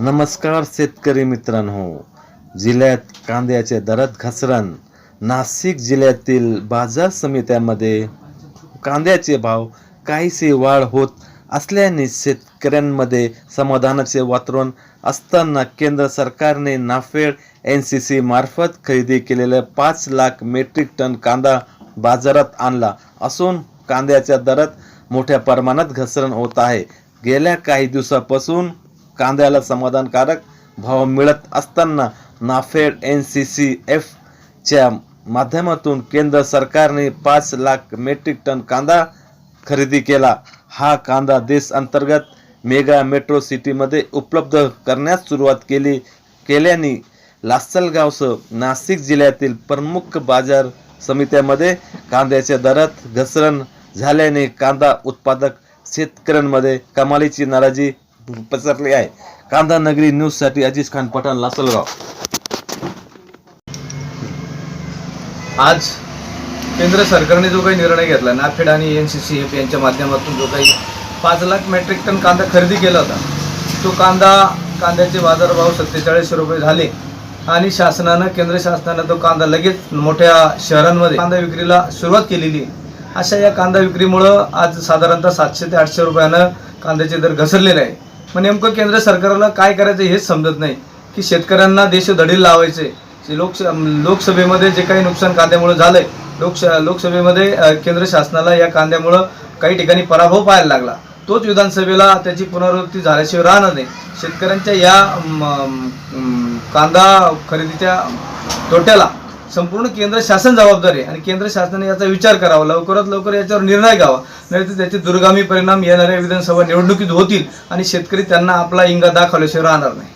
नमस्कार शेतकरी मित्रांनो. जिल्ह्यात कांद्याचे दरात घसरण. नाशिक जिल्ह्यातील बाजार समित्यामध्ये कांद्याचे भाव काहीसे वाढ होत असल्याने शेतकऱ्यांमध्ये समाधानाचे वातावरण असताना केंद्र सरकारने नाफेड एन सी सी मार्फत खरेदी केलेल्या पाच लाख मेट्रिक टन कांदा बाजारात आणला असून कांद्याच्या दरात मोठ्या प्रमाणात घसरण होत आहे. गेल्या काही दिवसापासून कांद्याला समाधानकारक भाव मिळत असताना नाफेड एन सी सी एफच्या माध्यमातून केंद्र सरकारने पाच लाख मेट्रिक टन कांदा खरेदी केला. हा कांदा देश अंतर्गत मेगा मेट्रो सिटीमध्ये उपलब्ध करण्यास सुरुवात केली. केल्याने लासलगावसह नाशिक जिल्ह्यातील प्रमुख बाजार समित्यामध्ये कांद्याच्या दरात घसरण झाल्याने कांदा उत्पादक शेतकऱ्यांमध्ये कमालीची नाराजी पसरली आहे. कांदा नगरी न्यूजसाठी अजिज खान पठाण लासलगाव. आज केंद्र सरकारने जो काही निर्णय घेतला नाफेड आणि एन सी सी एफ यांच्या माध्यमातून जो काही पाच लाख मेट्रिक टन कांदा खरेदी केला होता तो कांदा कांद्याचे बाजारभाव सत्तेचाळीस रुपये झाले आणि शासनानं केंद्र शासनानं तो कांदा लगेच मोठ्या शहरांमध्ये कांदा विक्रीला सुरुवात केलेली अशा या कांदा विक्रीमुळं आज साधारणतः सातशे ते आठशे रुपयानं कांद्याचे दर घसरलेले आहे मग नेमकं केंद्र सरकारला काय करायचं हेच समजत नाही. की शेतकऱ्यांना देश देशधडील लावायचे. जे लोकस लोकसभेमध्ये जे काही नुकसान कांद्यामुळे झालंय लोकश लोकसभेमध्ये केंद्र शासनाला या कांद्यामुळं काही ठिकाणी पराभव पाहायला लागला. तोच विधानसभेला त्याची पुनरावृत्ती झाल्याशिवाय राहणार नाही. शेतकऱ्यांच्या या कांदा खरेदीच्या तोट्याला संपूर्ण केंद्र शासन जबाबदार आहे. आणि केंद्र शासनाने याचा विचार करावा. लवकरात लवकर याच्यावर निर्णय घ्यावा. नाही तर त्याचे दुर्गामी परिणाम येणाऱ्या विधानसभा निवडणुकीत होतील आणि शेतकरी त्यांना आपला इंगा दाखवल्याशिवाय राहणार नाही.